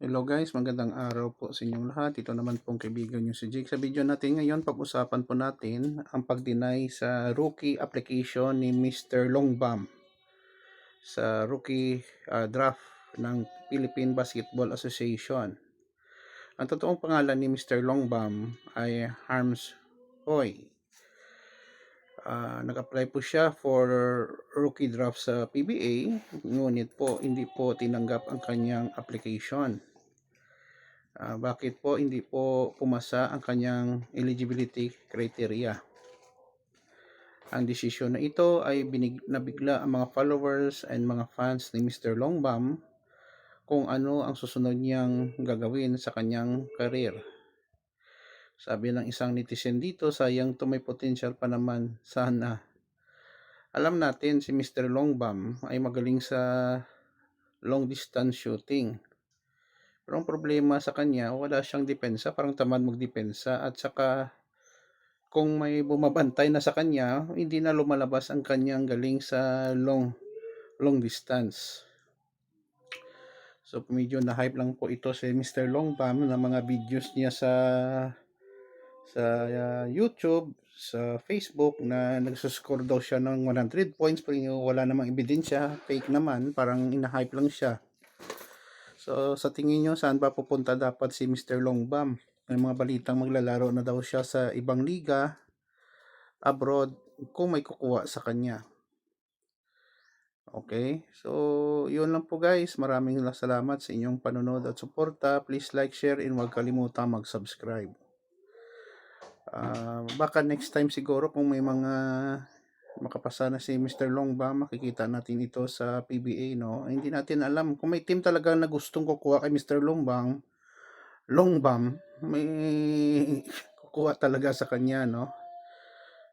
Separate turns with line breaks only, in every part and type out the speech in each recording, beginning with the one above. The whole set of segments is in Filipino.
Hello guys, magandang araw po sa inyong lahat. Ito naman pong kaibigan nyo si Jake. Sa video natin ngayon, pag-usapan po natin ang pag-deny sa rookie application ni Mr. Longbam sa rookie ah, draft ng Philippine Basketball Association. Ang totoong pangalan ni Mr. Longbam ay Harms Hoy. Ah, nag-apply po siya for rookie draft sa PBA, ngunit po hindi po tinanggap ang kanyang application. Ah, bakit po hindi po pumasa ang kanyang eligibility criteria? Ang desisyon na ito ay binig, nabigla ang mga followers and mga fans ni Mr. Longbam kung ano ang susunod niyang gagawin sa kanyang career. Sabi ng isang netizen dito, sayang to may potential pa naman sana. Alam natin si Mr. Longbam ay magaling sa long distance shooting. Pero ang problema sa kanya, wala siyang depensa, parang tamad magdepensa at saka kung may bumabantay na sa kanya, hindi na lumalabas ang kanyang galing sa long long distance. So medyo na hype lang po ito si Mr. Longbam na mga videos niya sa sa uh, YouTube, sa Facebook na nagsuscore daw siya ng 100 points pero wala namang ebidensya, fake naman, parang ina-hype lang siya. So, sa tingin nyo, saan ba pupunta dapat si Mr. Longbam? May mga balitang maglalaro na daw siya sa ibang liga, abroad, kung may kukuha sa kanya. Okay, so yun lang po guys. Maraming salamat sa inyong panonood at suporta. Please like, share, and huwag kalimutang mag-subscribe. Ah, baka next time siguro kung may mga makapasa na si Mr. Longbam, makikita natin ito sa PBA, no? Hindi natin alam. Kung may team talaga na gustong kukuha kay Mr. Longbam, Longbam, may kukuha talaga sa kanya, no?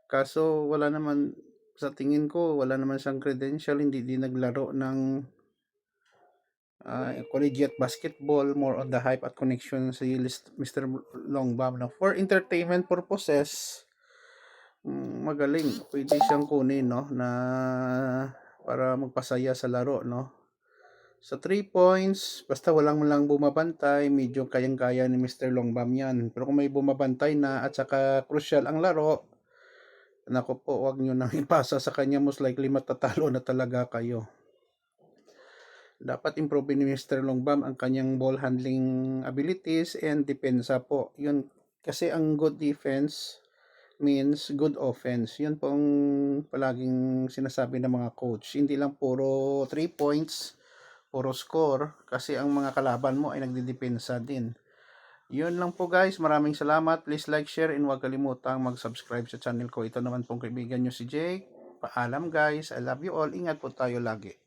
Kaso, wala naman, sa tingin ko, wala naman siyang credential, hindi din naglaro ng ah, collegiate basketball, more on the hype at connection si list- Mr. Longbam. No? For entertainment purposes, magaling. Pwede siyang kunin, no? Na para magpasaya sa laro, no? Sa 3 points, basta walang lang bumabantay, medyo kayang-kaya ni Mr. Longbam yan. Pero kung may bumabantay na at saka crucial ang laro, nako po, wag nyo nang ipasa sa kanya. Most likely matatalo na talaga kayo. Dapat improve ni Mr. Longbam ang kanyang ball handling abilities and depensa po. Yun, kasi ang good defense means good offense. Yun po ang palaging sinasabi ng mga coach. Hindi lang puro 3 points, puro score, kasi ang mga kalaban mo ay nagdidepensa din. Yun lang po guys. Maraming salamat. Please like, share, and huwag kalimutang mag-subscribe sa channel ko. Ito naman pong kaibigan nyo si Jake. Paalam guys. I love you all. Ingat po tayo lagi.